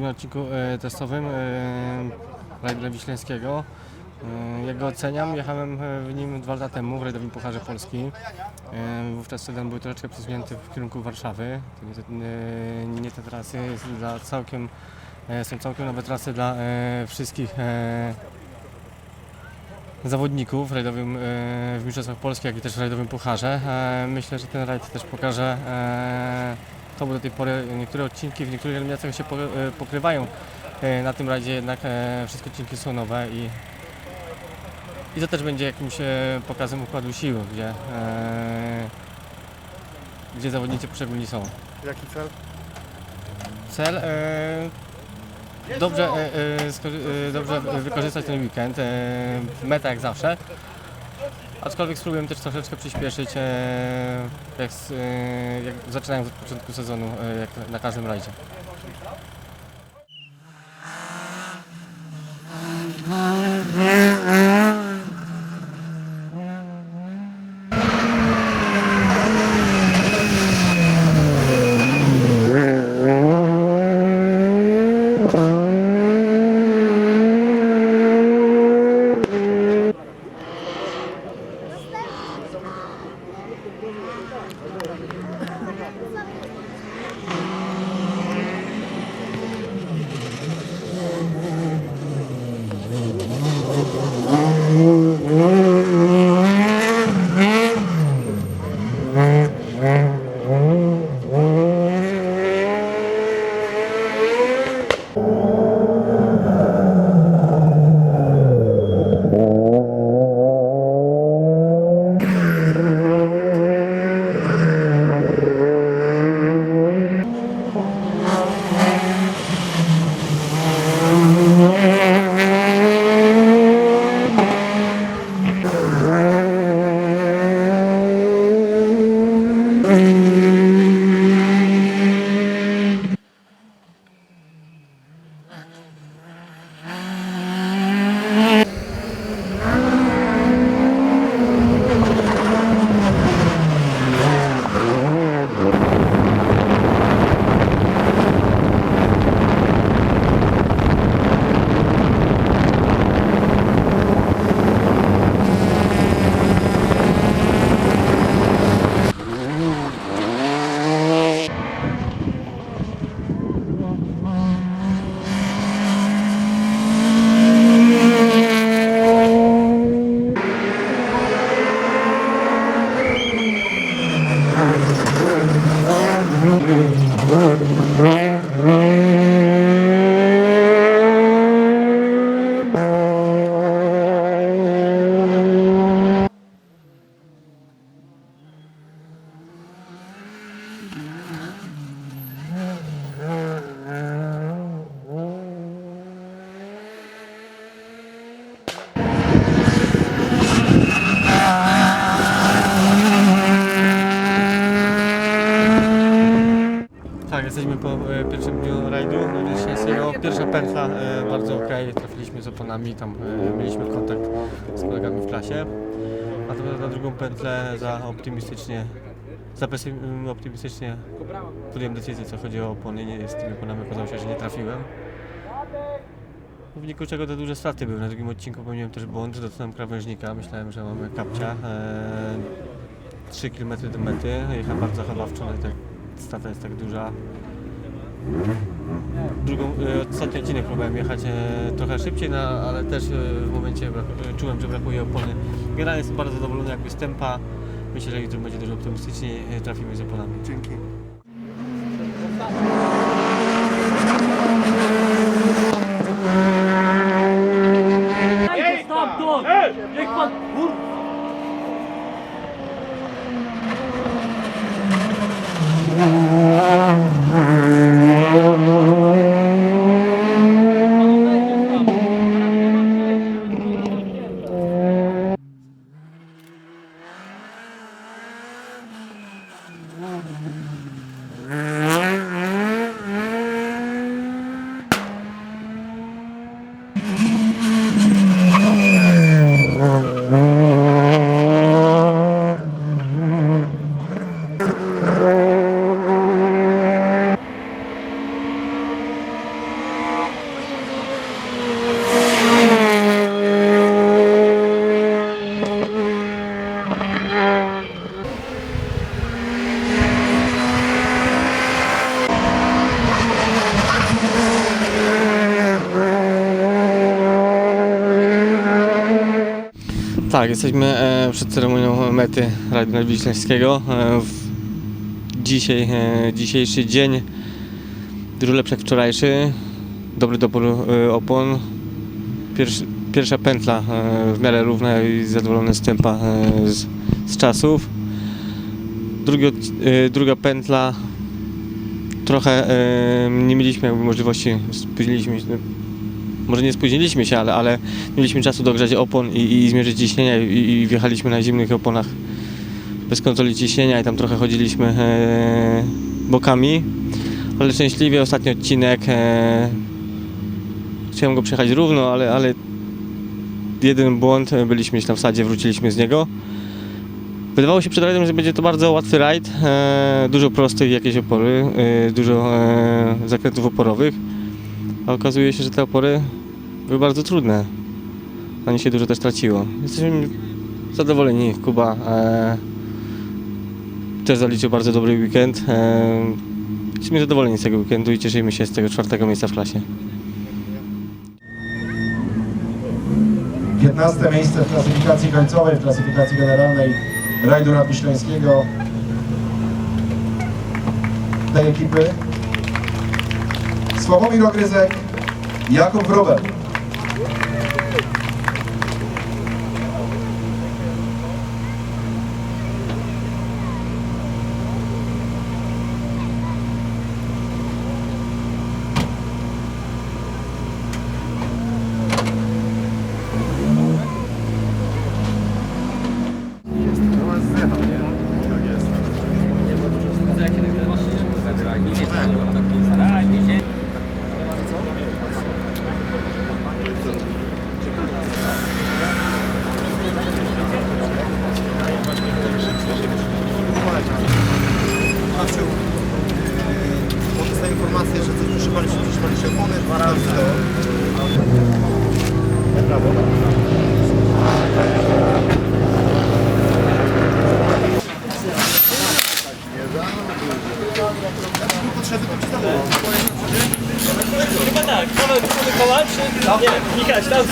Na odcinku e, testowym e, Rajdla Wiśleńskiego. E, jak go oceniam, jechałem w nim dwa lata temu w Rajdowym Pucharze Polski. Wówczas ten był troszeczkę przesunięty w kierunku Warszawy. Nie, te, trasy, dla całkiem, są całkiem nowe trasy dla wszystkich zawodników w rajdowym, w Mistrzostwach Polski, jak i też w rajdowym Pucharze. Myślę, że ten rajd też pokaże bo do tej pory niektóre odcinki w niektórych eliminacjach się e, pokrywają. E, na tym rajdzie jednak e, wszystkie odcinki są nowe i, i to też będzie jakimś pokazem układu sił, gdzie, gdzie zawodnicy poszczególni są. Jaki cel? Cel dobrze, dobrze wykorzystać ten weekend, meta jak zawsze. Aczkolwiek spróbuję też troszeczkę przyspieszyć, e, jak, e, jak zaczynając od początku sezonu, e, jak na każdym rajdzie. Thank you. Ừ. jesteśmy po e, pierwszym dniu rajdu Wielkopolskiego. Pierwsza pętla e, bardzo ok, trafiliśmy z oponami, tam e, mieliśmy kontakt z kolegami w klasie. Natomiast na drugą pętlę za optymistycznie, za pesym, optymistycznie podjąłem decyzję, co chodzi o opony. Nie, z tymi oponami okazało się, że nie trafiłem. W wyniku czego te duże straty były. Na drugim odcinku popełniłem też błąd, dotknąłem krawężnika, myślałem, że mamy kapcia. E, 3 km do mety, jechałem bardzo chowawczo, no i tak strata jest tak duża. Drugą, e, ostatni odcinek próbowałem jechać e, trochę szybciej, no, ale też e, w momencie czułem, że brakuje opony. Generalnie jestem bardzo zadowolony jakby z tempa. Myślę, że jutro będzie dużo optymistyczniej, trafimy z oponami. Dzięki. Ej, stamtąd! Ej! Niech pan... Mm-hmm. Tak, jesteśmy e, przed ceremonią mety Rajdu Nadwiślańskiego. E, dzisiaj, e, dzisiejszy dzień dużo lepszy jak wczorajszy. Dobry dobór e, opon. Pierwsza pętla e, w miarę równa i zadowolony z tempa e, z, z czasów. Drugi, e, druga pętla trochę e, nie mieliśmy jakby możliwości, spóźniliśmy się, może nie spóźniliśmy się, ale, ale mieliśmy czasu dogrzać opon i, i zmierzyć ciśnienia i, i wjechaliśmy na zimnych oponach bez kontroli ciśnienia i tam trochę chodziliśmy e, bokami, ale szczęśliwie ostatni odcinek e, chciałem go przejechać równo, ale, ale jeden błąd, e, byliśmy tam w sadzie, wróciliśmy z niego. Wydawało się przed rajdem, że będzie to bardzo łatwy rajd, e, dużo prostych jakieś opory, e, dużo e, zakrętów oporowych, a okazuje się, że te opory były bardzo trudne. Na nie się dużo też traciło. Jesteśmy zadowoleni. Kuba e, też zaliczył bardzo dobry weekend. E, jesteśmy zadowoleni z tego weekendu i cieszymy się z tego czwartego miejsca w klasie. 15 miejsce w klasyfikacji końcowej, w klasyfikacji generalnej rajdu nadwiślańskiego tej ekipy. Sławomir Ogryzek, Jakub Wrobel.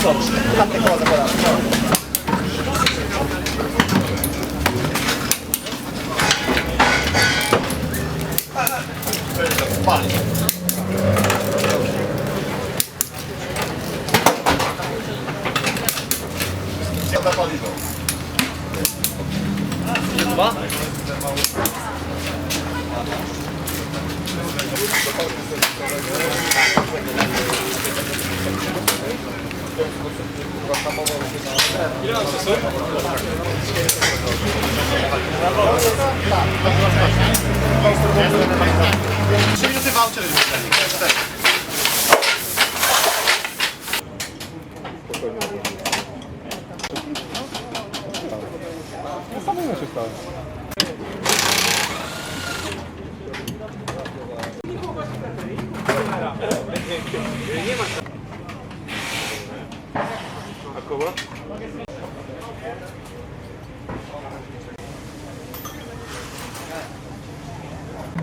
co? Tante koła zakładam. Palić. Trzy minuty voucher Nie ma. A koło?